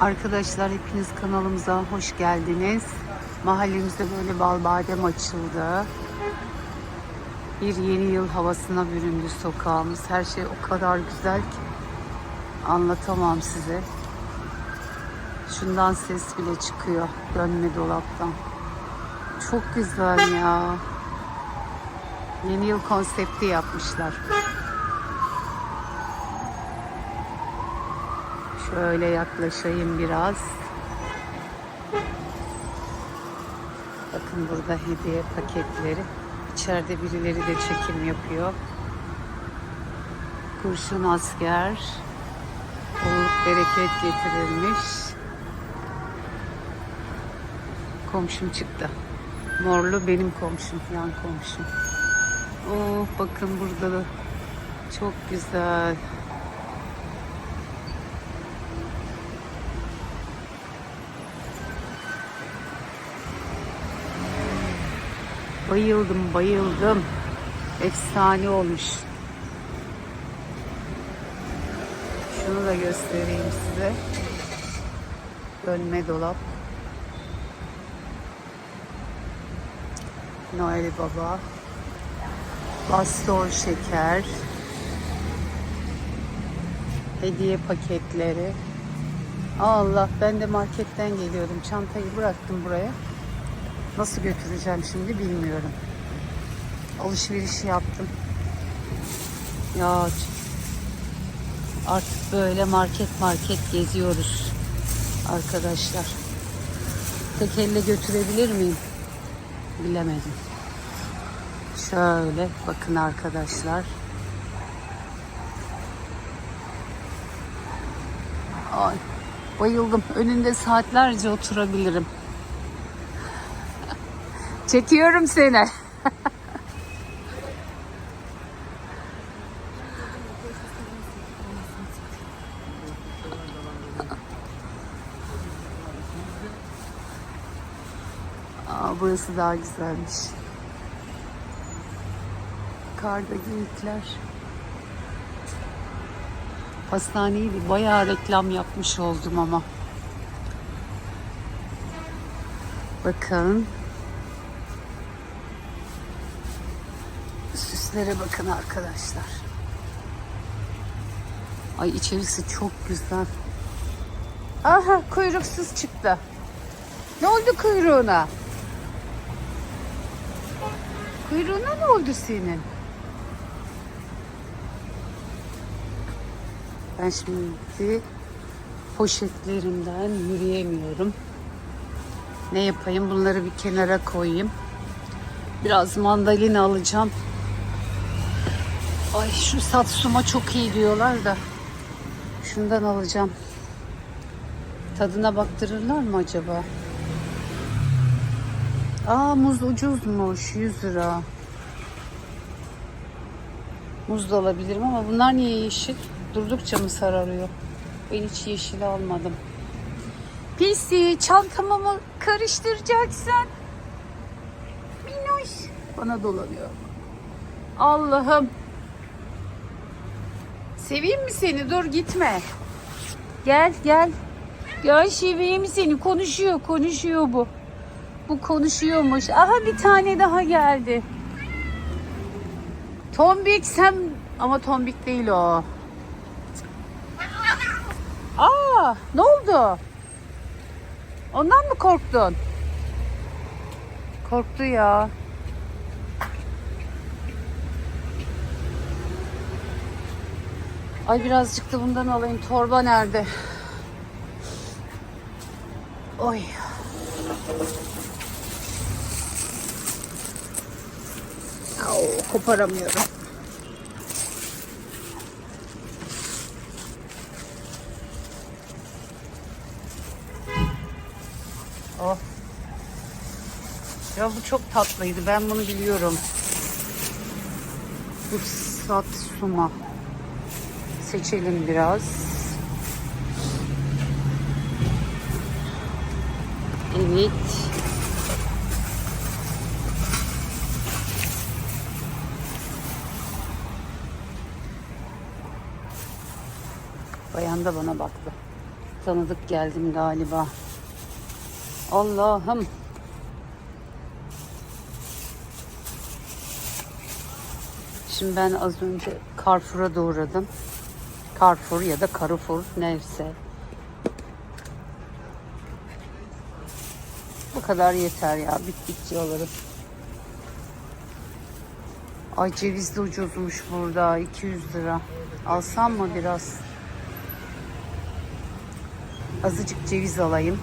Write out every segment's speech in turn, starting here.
Arkadaşlar hepiniz kanalımıza hoş geldiniz. Mahallemizde böyle bal badem açıldı. Bir yeni yıl havasına büründü sokağımız. Her şey o kadar güzel ki anlatamam size. Şundan ses bile çıkıyor dönme dolaptan. Çok güzel ya. Yeni yıl konsepti yapmışlar. Şöyle yaklaşayım biraz. Bakın burada hediye paketleri. İçeride birileri de çekim yapıyor. Kurşun asker. Bolluk bereket getirilmiş. Komşum çıktı. Morlu benim komşum, yan komşum. Oh bakın burada da çok güzel. Bayıldım, bayıldım. Efsane olmuş. Şunu da göstereyim size. Dönme dolap. Noel Baba. Bastor şeker. Hediye paketleri. Allah ben de marketten geliyordum. Çantayı bıraktım buraya. Nasıl götüreceğim şimdi bilmiyorum. Alışveriş yaptım. Ya artık böyle market market geziyoruz arkadaşlar. Tek elle götürebilir miyim? Bilemedim. Şöyle bakın arkadaşlar. Ay, bayıldım. Önünde saatlerce oturabilirim. Çekiyorum seni. Aa, burası daha güzelmiş. Karda geyikler. Pastaneyi bir bayağı reklam yapmış oldum ama. Bakın. Süslere bakın arkadaşlar. Ay içerisi çok güzel. Aha kuyruksuz çıktı. Ne oldu kuyruğuna? Kuyruğuna ne oldu senin? Ben şimdi poşetlerimden yürüyemiyorum. Ne yapayım? Bunları bir kenara koyayım. Biraz mandalina alacağım. Ay şu satsuma çok iyi diyorlar da. Şundan alacağım. Tadına baktırırlar mı acaba? Aa muz ucuzmuş 100 lira. Muz da alabilirim ama bunlar niye yeşil? Durdukça mı sararıyor? Ben hiç yeşil almadım. Pisi çantamı mı karıştıracaksın? Minnoş. Bana dolanıyor. Allah'ım. Seveyim mi seni? Dur gitme. Gel gel. Gel seveyim seni. Konuşuyor konuşuyor bu. Bu konuşuyormuş. Aha bir tane daha geldi. Tombik sen ama tombik değil o. Aa, ne oldu? Ondan mı korktun? Korktu ya. Ay birazcık da bundan alayım. Torba nerede? Oy. Au, koparamıyorum. Oh. Ya bu çok tatlıydı. Ben bunu biliyorum. Bu satsuma. Seçelim biraz. Evet. Bayan da bana baktı. tanıdık geldim galiba. Allah'ım. Şimdi ben az önce Carrefour'a doğradım. Carrefour ya da Carrefour neyse. Bu kadar yeter ya. Bittikçe alırım. Ay ceviz de ucuzmuş burada. 200 lira. Alsam mı biraz? Azıcık ceviz alayım.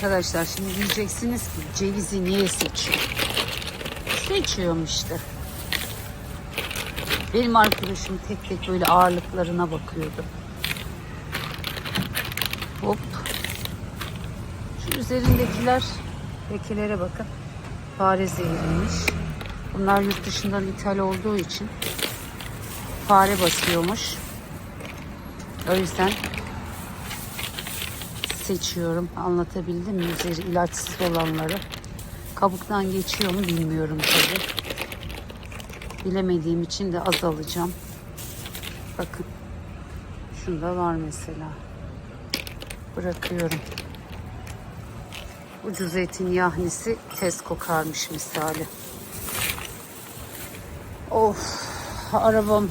Arkadaşlar şimdi diyeceksiniz ki cevizi niye seçiyor? Seçiyorum işte. Benim arkadaşım tek tek böyle ağırlıklarına bakıyordu. Hop. Şu üzerindekiler lekelere bakın. Fare zehiriymiş. Bunlar yurt dışından ithal olduğu için fare basıyormuş. O yüzden seçiyorum. Anlatabildim mi? Üzeri ilaçsız olanları. Kabuktan geçiyor mu bilmiyorum tabi. Bilemediğim için de az alacağım. Bakın. Şunda var mesela. Bırakıyorum. Ucuz etin yahnisi tez kokarmış misali. Of arabam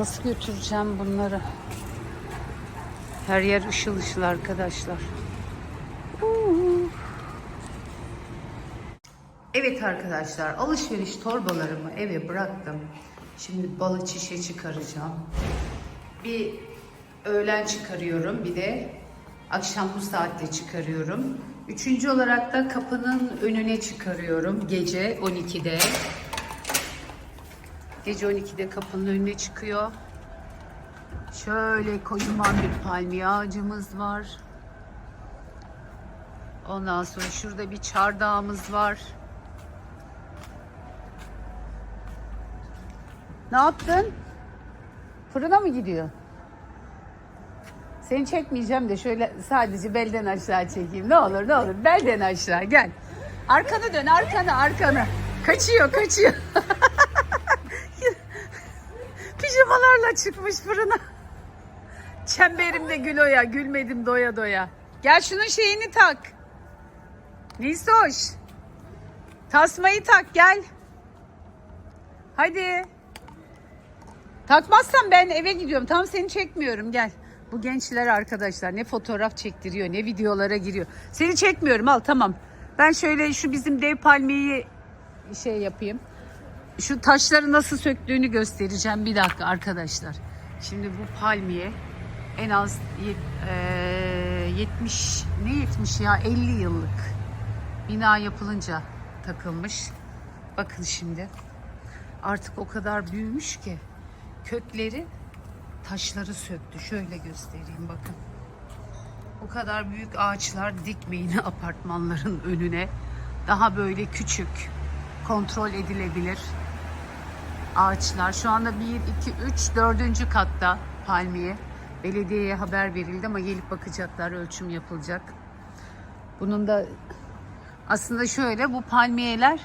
Nasıl götüreceğim bunları? Her yer ışıl ışıl arkadaşlar. Evet arkadaşlar alışveriş torbalarımı eve bıraktım. Şimdi balı çişe çıkaracağım. Bir öğlen çıkarıyorum bir de akşam bu saatte çıkarıyorum. Üçüncü olarak da kapının önüne çıkarıyorum gece 12'de. Gece 12'de kapının önüne çıkıyor. Şöyle kocaman bir palmiye ağacımız var. Ondan sonra şurada bir çardağımız var. Ne yaptın? Fırına mı gidiyor? Seni çekmeyeceğim de şöyle sadece belden aşağı çekeyim. Ne olur ne olur belden aşağı gel. Arkanı dön arkanı arkanı. Kaçıyor kaçıyor. Pijamalarla çıkmış fırına. Çemberimde Gülo'ya gülmedim doya doya. Gel şunun şeyini tak. Neyse hoş. Tasmayı tak gel. Hadi. Takmazsan ben eve gidiyorum. Tam seni çekmiyorum gel. Bu gençler arkadaşlar ne fotoğraf çektiriyor ne videolara giriyor. Seni çekmiyorum al tamam. Ben şöyle şu bizim dev palmiyeyi şey yapayım. Şu taşları nasıl söktüğünü göstereceğim bir dakika arkadaşlar. Şimdi bu palmiye en az eee, 70 ne 70 ya 50 yıllık bina yapılınca takılmış. Bakın şimdi artık o kadar büyümüş ki kökleri taşları söktü. Şöyle göstereyim bakın. O kadar büyük ağaçlar dikmeyin apartmanların önüne. Daha böyle küçük, kontrol edilebilir ağaçlar. Şu anda 1, 2, 3, 4. katta palmiye. Belediyeye haber verildi ama gelip bakacaklar, ölçüm yapılacak. Bunun da aslında şöyle bu palmiyeler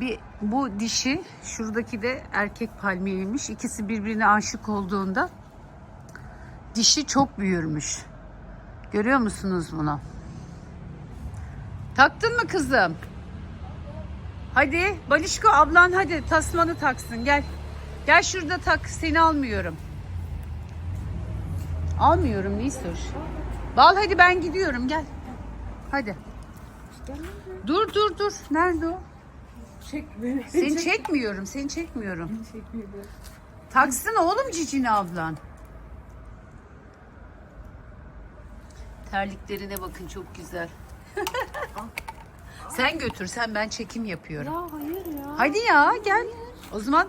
bir bu dişi şuradaki de erkek palmiyeymiş. İkisi birbirine aşık olduğunda dişi çok büyürmüş. Görüyor musunuz bunu? Taktın mı kızım? Hadi Balişko ablan hadi tasmanı taksın gel. Gel şurada tak seni almıyorum. Almıyorum Nisoş. Bal hadi ben gidiyorum gel. Hadi. Dur dur dur. Nerede o? Çekme. Seni çekmiyorum. Seni çekmiyorum. Taksın oğlum cicini ablan. Terliklerine bakın çok güzel. sen götür sen ben çekim yapıyorum. Ya hayır ya. Hadi ya gel. O zaman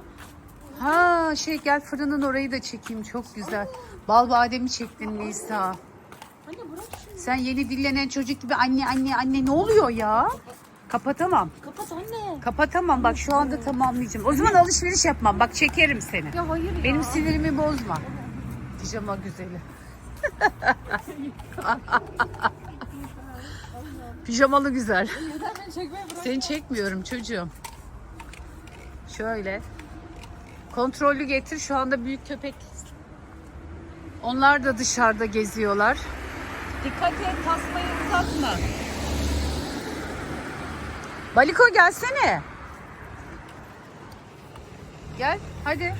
ha şey gel fırının orayı da çekeyim çok güzel. Bal bademi çektin Nisa. Anne bırak şunu. Sen yeni dillenen çocuk gibi anne anne anne ne oluyor ya? Kapatamam. Kapat anne. Kapatamam. Bak şu anda tamamlayacağım. O zaman alışveriş yapmam. Bak çekerim seni. Ya hayır ya. Benim sinirimi bozma. Pijama güzeli. Pijamalı güzel. Neden beni çekmeye bırak? Seni çekmiyorum çocuğum. Şöyle. Kontrollü getir. Şu anda büyük köpek. Onlar da dışarıda geziyorlar. Dikkat et tasmayı uzatma. Baliko gelsene. Gel hadi.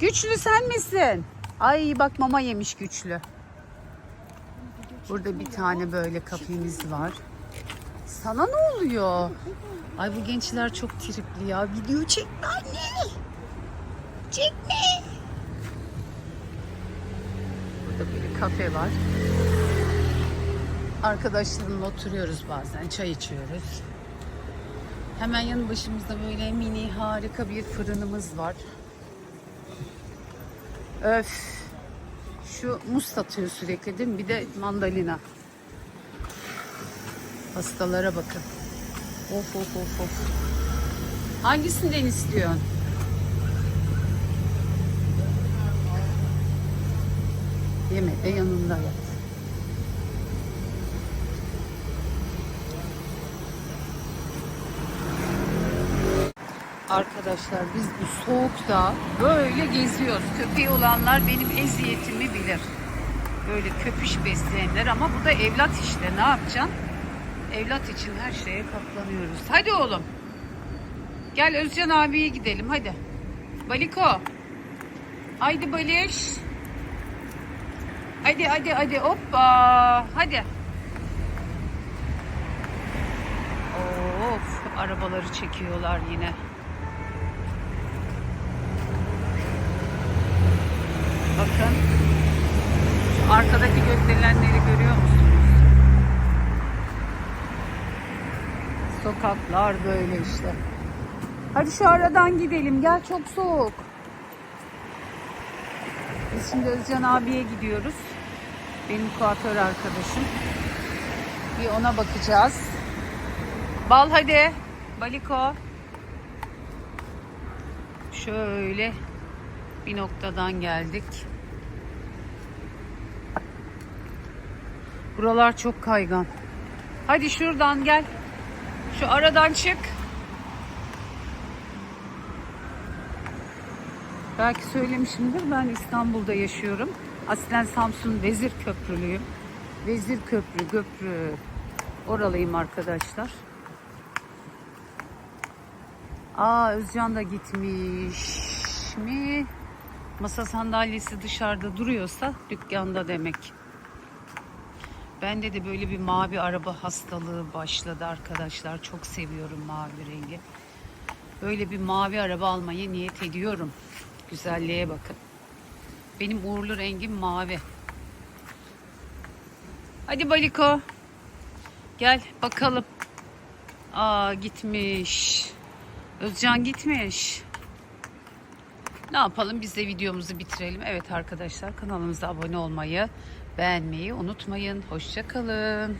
Güçlü sen misin? Ay bak mama yemiş güçlü. Burada bir tane böyle kafemiz var. Sana ne oluyor? Ay bu gençler çok tripli ya. Video çekme anne. Çekme. Burada böyle kafe var. Arkadaşlarımla oturuyoruz bazen. Çay içiyoruz. Hemen yanı başımızda böyle mini harika bir fırınımız var. Öf. Şu muz satıyor sürekli değil mi? Bir de mandalina. Pastalara bakın. Of of of of. Hangisinden istiyorsun? Yeme de yanında yat. Arkadaşlar biz bu soğukta böyle geziyoruz. Köpeği olanlar benim eziyetimi bilir. Böyle köpüş besleyenler ama bu da evlat işte ne yapacaksın? Evlat için her şeye katlanıyoruz. Hadi oğlum. Gel Özcan abiye gidelim hadi. Baliko. Haydi Baliş. Hadi hadi hadi hoppa. Hadi. Of arabaları çekiyorlar yine. Bakın. Şu arkadaki gökdelenleri görüyor musunuz? Sokaklar böyle işte. Hadi şu aradan gidelim. Gel çok soğuk. Biz şimdi Özcan abiye gidiyoruz. Benim kuaför arkadaşım. Bir ona bakacağız. Bal hadi. Baliko. Şöyle bir noktadan geldik. Buralar çok kaygan. Hadi şuradan gel. Şu aradan çık. Belki söylemişimdir ben İstanbul'da yaşıyorum. Aslen Samsun Vezir Köprülüyüm. Vezir Köprü, Köprü. Oralıyım arkadaşlar. Aa Özcan da gitmiş mi? Masa sandalyesi dışarıda duruyorsa dükkanda demek. Bende de böyle bir mavi araba hastalığı başladı arkadaşlar. Çok seviyorum mavi rengi. Böyle bir mavi araba almayı niyet ediyorum. Güzelliğe bakın. Benim uğurlu rengim mavi. Hadi Baliko. Gel bakalım. Aa gitmiş. Özcan gitmiş. Ne yapalım biz de videomuzu bitirelim. Evet arkadaşlar kanalımıza abone olmayı, beğenmeyi unutmayın. Hoşçakalın.